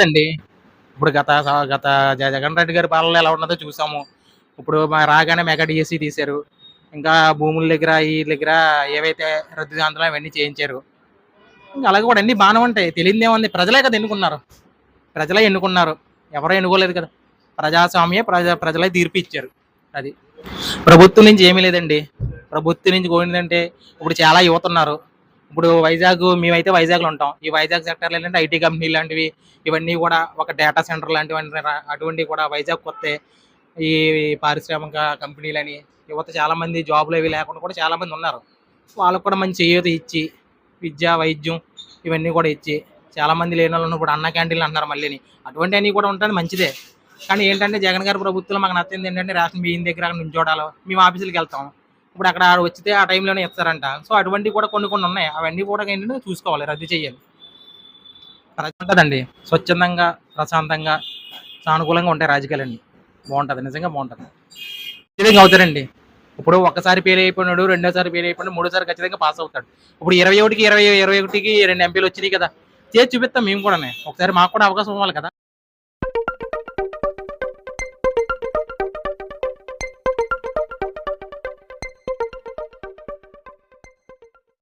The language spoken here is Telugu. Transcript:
అండి ఇప్పుడు గత గత జ- జగన్ రెడ్డి గారి పాలన ఎలా ఉన్నదో చూసాము. ఇప్పుడు మా రాగానే మెగా డిఎస్సి తీశారు. ఇంకా భూముల దగ్గర ఈ దగ్గర ఏవైతే రద్దు శాంతులు అవన్నీ చేయించారు. ఇంకా అలాగే కూడా అన్ని బాగానే ఉంటాయి. తెలియదు ఏముంది? ప్రజలే కదా ఎన్నుకున్నారు. ప్రజలే ఎన్నుకున్నారు. ఎవరో ఎన్నుకోలేదు కదా. ప్రజాస్వామ్య ప్రజ ప్రజలే తీర్పు ఇచ్చారు. అది. ప్రభుత్వం నుంచి ఏమీ లేదండి. ప్రభుత్వం నుంచి పోయిందంటే ఇప్పుడు చాలా యువత ఉన్నారు. ఇప్పుడు వైజాగ్ మేమైతే వైజాగ్లో ఉంటాం. ఈ వైజాగ్ సెక్టర్లో ఏంటంటే ఐటీ కంపెనీ లాంటివి ఇవన్నీ కూడా ఒక డేటా సెంటర్ లాంటివి అటువంటివి కూడా వైజాగ్ కొత్త ఈ పారిశ్రామిక కంపెనీలని యువత చాలామంది జాబ్లు అవి లేకుండా కూడా చాలామంది ఉన్నారు. వాళ్ళకు కూడా మంచి చేయూత ఇచ్చి విద్య వైద్యం ఇవన్నీ కూడా ఇచ్చి చాలామంది లేని వాళ్ళు ఇప్పుడు అన్న క్యాంటీన్లు అంటున్నారు మళ్ళీని. అటువంటి అన్నీ కూడా ఉంటుంది మంచిదే. కానీ ఏంటంటే జగన్ గారి ప్రభుత్వంలో మాకు నచ్చింది ఏంటంటే రేషన్ బియ్యం దగ్గర నుంచోడాలో మేము ఆఫీసులకు వెళ్తాం. ఇప్పుడు అక్కడ వచ్చితే ఆ టైంలోనే ఇస్తారంట సో అటువంటివి కూడా కొన్ని కొన్ని ఉన్నాయి. అవన్నీ కూడా ఏంటంటే చూసుకోవాలి రద్దు చేయాలి. ఉంటుందండి స్వచ్ఛందంగా ప్రశాంతంగా సానుకూలంగా ఉంటాయి రాజకీయాలన్నీ బాగుంటుంది నిజంగా బాగుంటుంది. ఖచ్చితంగా అవుతారండి. ఇప్పుడు ఒక్కసారి పేరు అయిపోయినాడు రెండోసారి పేరు అయిపోయినాడు మూడోసారి ఖచ్చితంగా పాస్ అవుతాడు. ఇప్పుడు ఇరవై ఒకటికి ఇరవై ఇరవై ఒకటికి రెండు ఎంపీలు వచ్చినాయి కదా. చేసి చూపిస్తాం మేము కూడా ఒకసారి మాకు కూడా అవకాశం ఇవ్వాలి కదా.